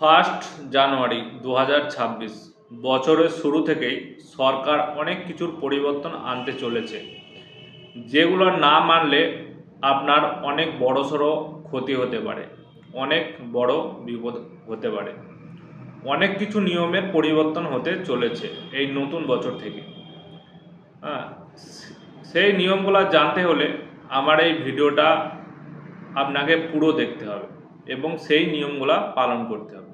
First January দু হাজার ছাব্বিশ। বছরের শুরু থেকেই সরকার অনেক কিছুর পরিবর্তন আনতে চলেছে। যেগুলো না মানলে আপনার অনেক বড়সড় ক্ষতি হতে পারে, অনেক বড় বিপদ হতে পারে। অনেক কিছু নিয়মের পরিবর্তন হতে চলেছে এই নতুন বছর থেকে। হ্যাঁ সেই নিয়মগুলো জানতে হলে আমার এই ভিডিওটা আপনাকে পুরো দেখতে হবে। এবং সেই নিয়মগুলা পালন করতে হবে।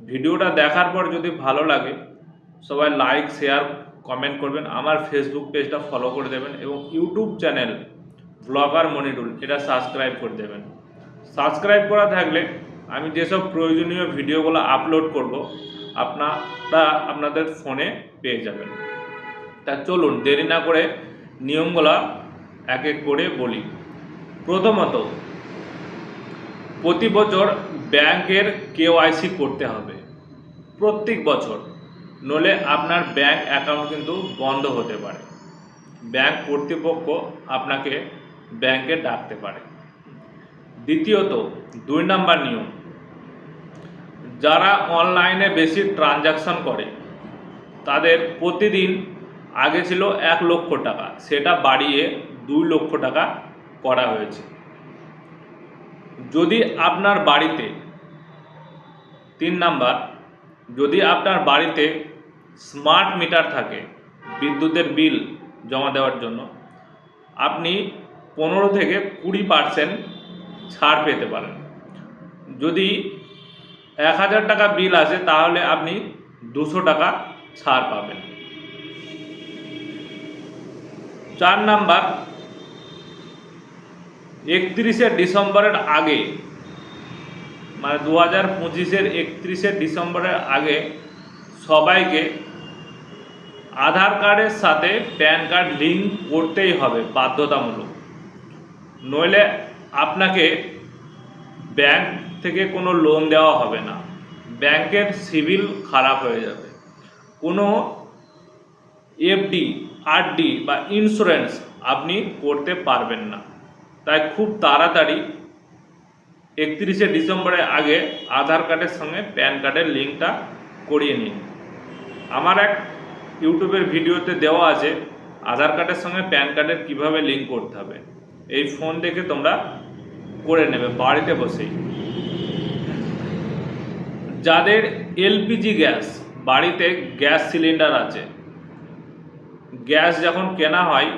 ভিডিওটা দেখার পর যদি ভালো লাগে, সবাই লাইক শেয়ার কমেন্ট করবেন। আমার ফেসবুক পেজটা ফলো করে দেবেন এবং ইউটিউব চ্যানেল ব্লগার মনিটুল এটা সাবস্ক্রাইব করে দেবেন। সাবস্ক্রাইব করা থাকলে আমি যেসব প্রয়োজনীয় ভিডিওগুলো আপলোড করব, আপনারা আপনাদের ফোনে পেয়ে যাবেন। তা চলুন, দেরি না করে নিয়মগুলা এক এক করে বলি। প্রথমত প্রতি বছর ব্যাংকের কেওয়াইসি করতে হবে। প্রত্যেক বছর। নলে আপনার ব্যাংক অ্যাকাউন্ট কিন্তু বন্ধ হতে পারে। ব্যাংক কর্তৃপক্ষ আপনাকে ব্যাংকে ডাকতে পারে। দ্বিতীয়ত, দুই নাম্বার নিয়ম। যারা অনলাইনে বেশি ট্রানজাকশন করে, তাদের প্রতিদিন আগে ছিল এক লক্ষ টাকা। সেটা বাড়িয়ে দুই লক্ষ টাকা করা হয়েছে। যদি আপনার বাড়িতে, তিন নাম্বার, যদি আপনার বাড়িতে স্মার্ট মিটার থাকে, বিদ্যুতের বিল জমা দেওয়ার জন্য, আপনি পনেরো থেকে কুড়ি পার্সেন্ট ছাড় পেতে পারেন। যদি এক হাজার টাকা বিল আসে, তাহলে আপনি দুশো টাকা ছাড় পাবেন। চার নাম্বার একত্রিশে ডিসেম্বরের আগে মানে দু হাজার পঁচিশের একত্রিশে ডিসেম্বরের আগে সবাইকে আধার কার্ডের সাথে প্যান কার্ড লিঙ্ক করতেই হবে বাধ্যতামূলক। নইলে আপনাকে ব্যাংক থেকে কোনো লোন দেওয়া হবে না। ব্যাংকের সিভিল খারাপ হয়ে যাবে। কোনো এফডি, আরডি বা ইন্স্যুরেন্স আপনি করতে পারবেন না। তাই খুব তাড়াতাড়ি একত্রিশে ডিসেম্বরের আগে আধার কার্ডের সঙ্গে প্যান কার্ডের লিঙ্কটা করিয়ে নিন। আমার এক ইউটিউবের ভিডিওতে দেওয়া আছে আধার কার্ডের সঙ্গে প্যান কার্ডের কীভাবে লিঙ্ক করতে হবে। এই ফোন দেখে তোমরা করে নেবে বাড়িতে বসেই। যাদের এলপিজি গ্যাস, বাড়িতে গ্যাস সিলিন্ডার আছে, গ্যাস যখন কেনা হয়,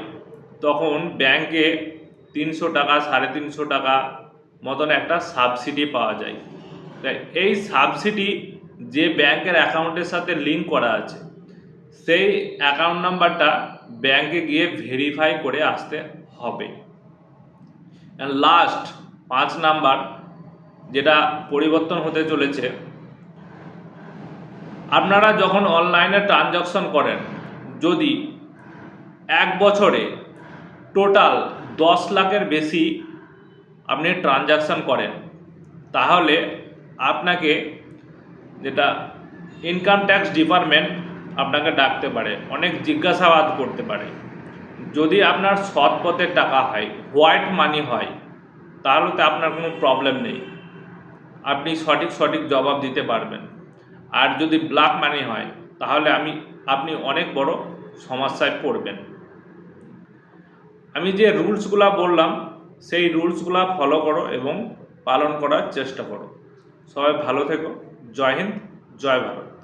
তখন ব্যাংকে তিনশো টাকা, সাড়ে তিনশো টাকা মতন একটা সাবসিডি পাওয়া যায়। তাই এই সাবসিডি যে ব্যাংকের অ্যাকাউন্টের সাথে লিঙ্ক করা আছে, সেই অ্যাকাউন্ট নাম্বারটা ব্যাংকে গিয়ে ভেরিফাই করে আসতে হবে। লাস্ট পাঁচ নাম্বার যেটা পরিবর্তন হতে চলেছে, আপনারা যখন অনলাইনে ট্রানজাকশন করেন, যদি এক বছরে টোটাল দশ লাখের বেশি আপনি ট্রানজাকশান করেন, তাহলে আপনাকে যেটা ইনকাম ট্যাক্স ডিপার্টমেন্ট আপনাকে ডাকতে পারে, অনেক জিজ্ঞাসাবাদ করতে পারে। যদি আপনার সৎ পথের টাকা হয় হোয়াইট মানি হয়, তাহলে তো আপনার কোনো প্রবলেম নেই। আপনি সঠিক সঠিক জবাব দিতে পারবেন। আর যদি ব্ল্যাক মানি হয়, তাহলে আমি, আপনি অনেক বড় সমস্যায় পড়বেন। আমি যে রুলসগুলা বললাম, সেই রুলসগুলা ফলো করো এবং পালন করার চেষ্টা করো। সবাই ভালো থেকো। জয় হিন্দ, জয় ভারত।